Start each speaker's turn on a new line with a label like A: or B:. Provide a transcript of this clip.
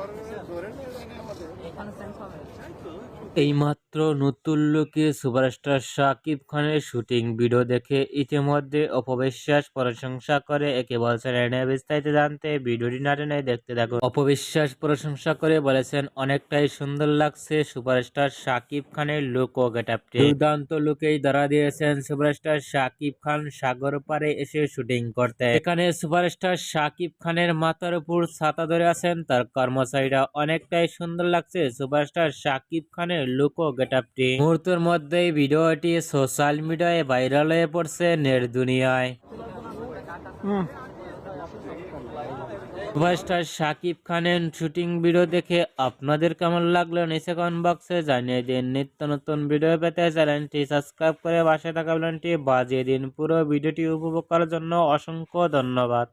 A: Kanıtlarını gören nereden yapmadı? এইমাত্র নতুন লুকে সুপারস্টার শাকিব খানের শুটিং ভিডিও দেখে ইতিমধ্যে অপবিশ্বাস প্রশংসা করে। একে বলছেন এনে বিস্তারিত জানতে ভিডিওটি না টেনে দেখতে থাকুন। অপবিশ্বাস প্রশংসা করে বলেছেন, অনেকটাই সুন্দর লাগছে সুপারস্টার শাকিব খানের লুক ও গেটআপটি দুর্দান্ত লুকেই ধরা দিয়েছেন সুপারস্টার শাকিব খান সাগর পারে এসে শুটিং করতে। এখানে সুপারস্টার শাকিব খানের মাথার উপর ছাতা ধরে আছেন, তার কর্মচারীরা। অনেকটাই সুন্দর লাগছে সুপারস্টার শাকিব খানের লুক ও গেটআপটি মুহূর্তের মধ্যেই ভিডিওটি সোশ্যাল মিডিয়ায় ভাইরাল হয়ে পড়ছে নেট দুনিয়ায়। সুপারস্টার শাকিব খানের শুটিং ভিডিও দেখে আপনাদের কেমন লাগল নিচে কমেন্ট বক্সে জানিয়ে দিন। নিত্য নতুন ভিডিও পেতে চ্যানেলটি সাবস্ক্রাইব করে পাশে থাকা বেলটি বাজিয়ে দিন। পুরো ভিডিওটি উপভোগ করার জন্য অসংখ্য ধন্যবাদ।